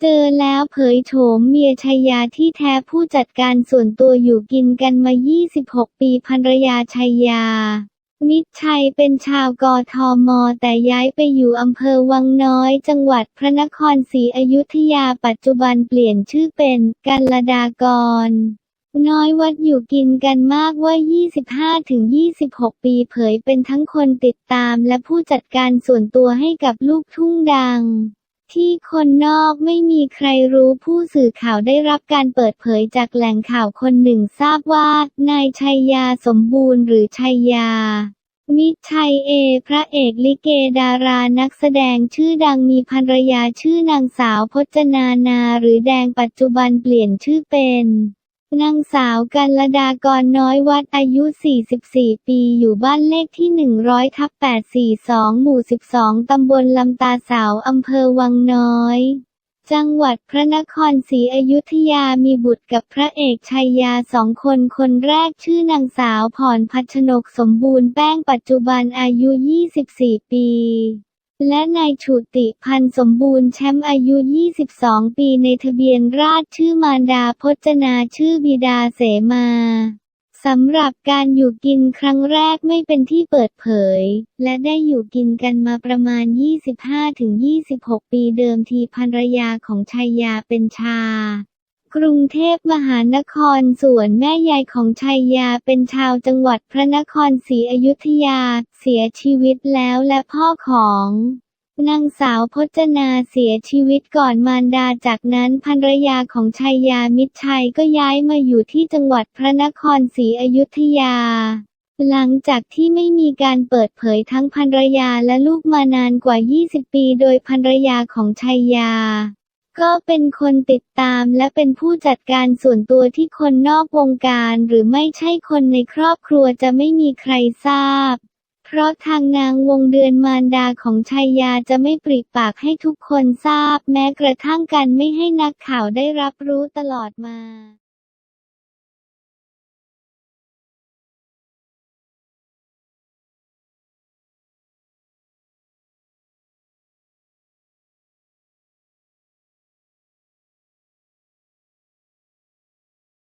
เจอแล้วเผยโฉมเมียชัยยาที่แท้ผู้จัดการส่วนตัวอยู่กินกันมา 26 ปีภรรยาชัยยา มิตรชัยเป็นชาวกทม แต่ย้ายไปอยู่อำเภอวังน้อย จังหวัดพระนครศรีอยุธยาปัจจุบันเปลี่ยนชื่อเป็นกันลดากรน้อยวัดอยู่กินกันมากว่า 25-26 ปีเผยเป็นทั้งคนติดตามและผู้จัดการส่วนตัวให้กับลูกทุ่งดัง ที่คนนอกไม่มีใครรู้ผู้สื่อข่าวได้รับการเปิดเผยจากแหล่งข่าวคนหนึ่งทราบว่า นายชัยยาสมบูรณ์หรือชัยยา มิตรชัยเอ พระเอกลิเกดารานักแสดงชื่อดังมีภรรยาชื่อนางสาวพจนานาหรือแดงปัจจุบันเปลี่ยนชื่อเป็น นางสาวกัลดากรน้อยวัดอายุ 44 ปี อยู่บ้านเลขที่ 100ทับ842 หมู่ 12 ตำบลลำตาเสาอำเภอวังน้อย จังหวัดพระนครศรีอยุธยามีบุตรกับพระเอกชัยยาสองคน คนแรกชื่อนางสาวพรพัชนกสมบูรณ์แป้งปัจจุบันอายุ 24 ปี และนายฉุติพันธ์สมบูรณ์แชมป์อายุ 22 ปีในทะเบียนราษฎร์ชื่อมารดาพจนาชื่อบิดาเสมาสำหรับการอยู่กินครั้งแรกไม่เป็นที่เปิดเผย และได้อยู่กินกันมาประมาณ 25-26 ปีเดิมทีภรรยาของชัยยาเป็นชา กรุงเทพมหานครส่วนแม่ยายของชัยยาเป็นชาวจังหวัดพระนครศรีอยุธยา เสียชีวิตแล้วและพ่อของนางสาวพจนาเสียชีวิตก่อนมารดาจากนั้นภรรยาของชัยยามิตรชัยก็ย้ายมาอยู่ที่จังหวัดพระนครศรีอยุธยา หลังจากที่ไม่มีการเปิดเผยทั้งภรรยาและลูกมานานกว่า 20 ปี โดยภรรยาของชัยยา ก็เป็นคนติดตามและเป็นผู้จัดการส่วนตัวที่คนนอกวงการหรือไม่ใช่คนในครอบครัวจะไม่มีใครทราบ เพราะทางนางวงเดือนมารดาของชัยยาจะไม่ปริปากให้ทุกคนทราบ แม้กระทั่งกันไม่ให้นักข่าวได้รับรู้ตลอดมา